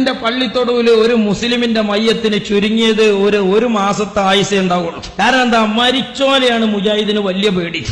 ന്റെ പള്ളിത്തൊടുവിൽ ഒരു മുസ്ലിമിന്റെ മയ്യത്തിന് ചുരുങ്ങിയത് ഒരു ഒരു മാസത്തെ ആയുസേ ഉണ്ടാവുള്ളൂ. കാരണം എന്താ? മരിച്ചോലെയാണ് മുജാഹിദിന് വലിയ പേടി.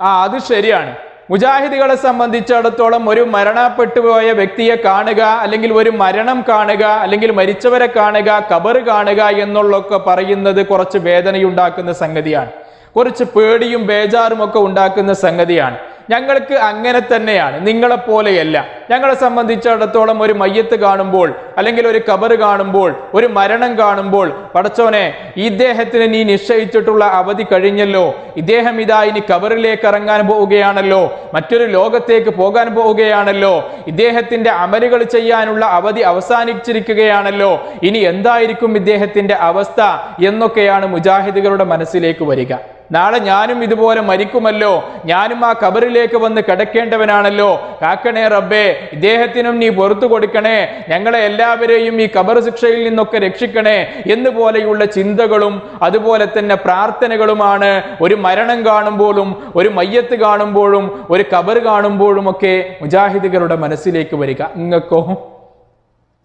ആ അത് ശരിയാണ്. മുജാഹിദികളെ സംബന്ധിച്ചിടത്തോളം ഒരു മരണപ്പെട്ടു പോയ വ്യക്തിയെ കാണുക അല്ലെങ്കിൽ ഒരു മരണം കാണുക അല്ലെങ്കിൽ മരിച്ചവരെ കാണുക കബർ കാണുക എന്നുള്ളൊക്കെ പറയുന്നത് കുറച്ച് വേദനയുണ്ടാക്കുന്ന സംഗതിയാണ്. കുറച്ച് പേടിയും ബേജാറും ഒക്കെ ഉണ്ടാക്കുന്ന സംഗതിയാണ്. ഞങ്ങൾക്ക് അങ്ങനെ തന്നെയാണ് നിങ്ങളെ പോലെയല്ല. ഞങ്ങളെ സംബന്ധിച്ചിടത്തോളം ഒരു മയ്യത്ത് കാണുമ്പോൾ അല്ലെങ്കിൽ ഒരു കബർ കാണുമ്പോൾ ഒരു മരണം കാണുമ്പോൾ പടച്ചോനെ ഇദ്ദേഹത്തിന് നീ നിശ്ചയിച്ചിട്ടുള്ള അവധി കഴിഞ്ഞല്ലോ. ഇദ്ദേഹം ഇതാ ഇനി കബറിലേക്ക് ഇറങ്ങാൻ പോവുകയാണല്ലോ. മറ്റൊരു ലോകത്തേക്ക് പോകാൻ പോവുകയാണല്ലോ. ഇദ്ദേഹത്തിന്റെ അമലുകൾ ചെയ്യാനുള്ള അവധി അവസാനിച്ചിരിക്കുകയാണല്ലോ. ഇനി എന്തായിരിക്കും ഇദ്ദേഹത്തിന്റെ അവസ്ഥ എന്നൊക്കെയാണ് മുജാഹിദുകളുടെ മനസ്സിലേക്ക് വരിക. നാളെ ഞാനും ഇതുപോലെ മരിക്കുമല്ലോ. ഞാനും ആ കബറിലേക്ക് വന്ന് കിടക്കേണ്ടവനാണല്ലോ. കാക്കണേ റബ്ബേ ഇദ്ദേഹത്തിനും നീ പുറത്തു കൊടുക്കണേ. ഞങ്ങളെ എല്ലാവരെയും ഈ കബർ ശിക്ഷയിൽ നിന്നൊക്കെ രക്ഷിക്കണേ എന്നുപോലെയുള്ള ചിന്തകളും അതുപോലെ തന്നെ പ്രാർത്ഥനകളുമാണ്. ഒരു മരണം കാണുമ്പോഴും ഒരു മയ്യത്ത് കാണുമ്പോഴും ഒരു കബർ കാണുമ്പോഴും ഒക്കെ മുജാഹിദികളുടെ മനസ്സിലേക്ക് വരിക. ഇങ്ങക്കോ?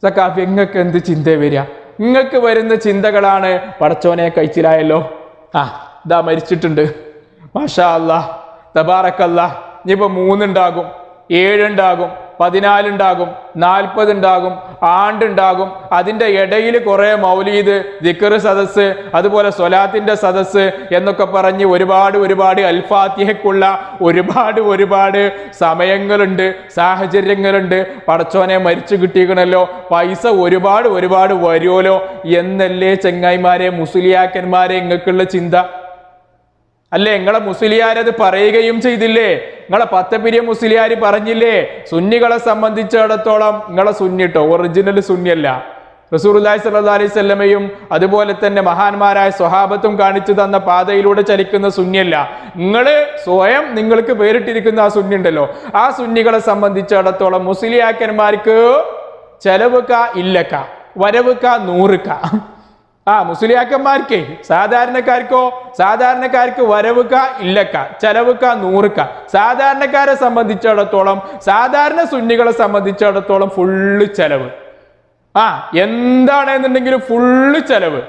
സക്കാഫി ഇങ്ങക്ക് എന്ത് ചിന്ത വരിക? ഇങ്ങക്ക് വരുന്ന ചിന്തകളാണ് പടച്ചോനെ കഴിച്ചിലായല്ലോ ആ. ഇതാ മരിച്ചിട്ടുണ്ട്. മാഷാ അല്ലാ തബാറക്കല്ല. ഇനിയിപ്പോൾ മൂന്നുണ്ടാകും ഏഴുണ്ടാകും പതിനാലുണ്ടാകും നാൽപ്പതുണ്ടാകും ആണ്ടുണ്ടാകും. അതിന്റെ ഇടയിൽ കുറേ മൗലീദ് ദിക്കർ സദസ്സ് അതുപോലെ സ്വലാത്തിന്റെ സദസ്സ് എന്നൊക്കെ പറഞ്ഞ് ഒരുപാട് ഒരുപാട് അൽഫാത്തിഹയ്ക്കുള്ള ഒരുപാട് ഒരുപാട് സമയങ്ങളുണ്ട് സാഹചര്യങ്ങളുണ്ട്. പടച്ചോനെ മരിച്ചു കിട്ടിയിക്കണല്ലോ പൈസ ഒരുപാട് ഒരുപാട് വരുമല്ലോ എന്നല്ലേ ചെങ്ങായിമാരെ മുസ്ലിയാക്കന്മാരെ ഇങ്ങക്കുള്ള ചിന്ത. അല്ലേ നിങ്ങളെ മുസ്ലിയാരത് പറയുകയും ചെയ്തില്ലേ? നിങ്ങളെ പത്തപ്പിരിയ മുസ്ലിയാർ പറഞ്ഞില്ലേ? സുന്നികളെ സംബന്ധിച്ചിടത്തോളം നിങ്ങളെ സുന്നിട്ടോ ഒറിജിനൽ സുന്നിയല്ല. റസൂർലായി സല്ലാ അലൈഹി സ്വല്ലമയും അതുപോലെ തന്നെ മഹാന്മാരായ സ്വഹാബത്തും കാണിച്ചു തന്ന പാതയിലൂടെ ചലിക്കുന്ന സുന്നിയല്ല. നിങ്ങൾ സ്വയം നിങ്ങൾക്ക് പേരിട്ടിരിക്കുന്ന ആ സുന്നി ഉണ്ടല്ലോ. ആ സുന്നികളെ സംബന്ധിച്ചിടത്തോളം മുസ്ലിയാക്കന്മാർക്ക് ചെലവുക്ക ഇല്ലക്ക വരവുക്ക നൂറുക ആ മുസ്ലിയാക്കന്മാർക്ക് സാധാരണക്കാർക്കോ സാധാരണക്കാർക്ക് വരവുക ഇല്ലക്ക ചെലവുക നൂറുക. സാധാരണക്കാരെ സംബന്ധിച്ചിടത്തോളം സാധാരണ സുന്നികളെ സംബന്ധിച്ചിടത്തോളം ഫുള്ള് ചെലവ്. ആ എന്താണെന്നുണ്ടെങ്കിലും ഫുള്ള് ചെലവ്.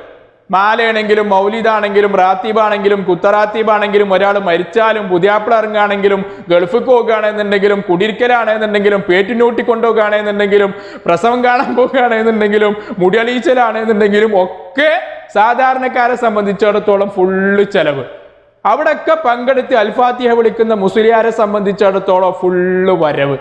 മാലയാണെങ്കിലും മൗലിദാണെങ്കിലും റാത്തീബാണെങ്കിലും കുത്തറാത്തീബാണെങ്കിലും ഒരാൾ മരിച്ചാലും പുതിയാപ്പിള ഇറങ്ങുകയാണെങ്കിലും ഗൾഫിൽ പോകുകയാണെന്നുണ്ടെങ്കിലും കുടിരിക്കലാണെന്നുണ്ടെങ്കിലും പേറ്റിനൂട്ടി കൊണ്ടുപോകുകയാണെന്നുണ്ടെങ്കിലും പ്രസവം കാണാൻ പോകുകയാണെന്നുണ്ടെങ്കിലും മുടിയളീച്ചലാണെന്നുണ്ടെങ്കിലും ഒക്കെ സാധാരണക്കാരെ സംബന്ധിച്ചിടത്തോളം ഫുള്ള് ചെലവ്. അവിടെയൊക്കെ പങ്കെടുത്ത് അൽഫാത്തിഹ വിളിക്കുന്ന മുസ്ലിയാരെ സംബന്ധിച്ചിടത്തോളം ഫുള്ള് വരവ്.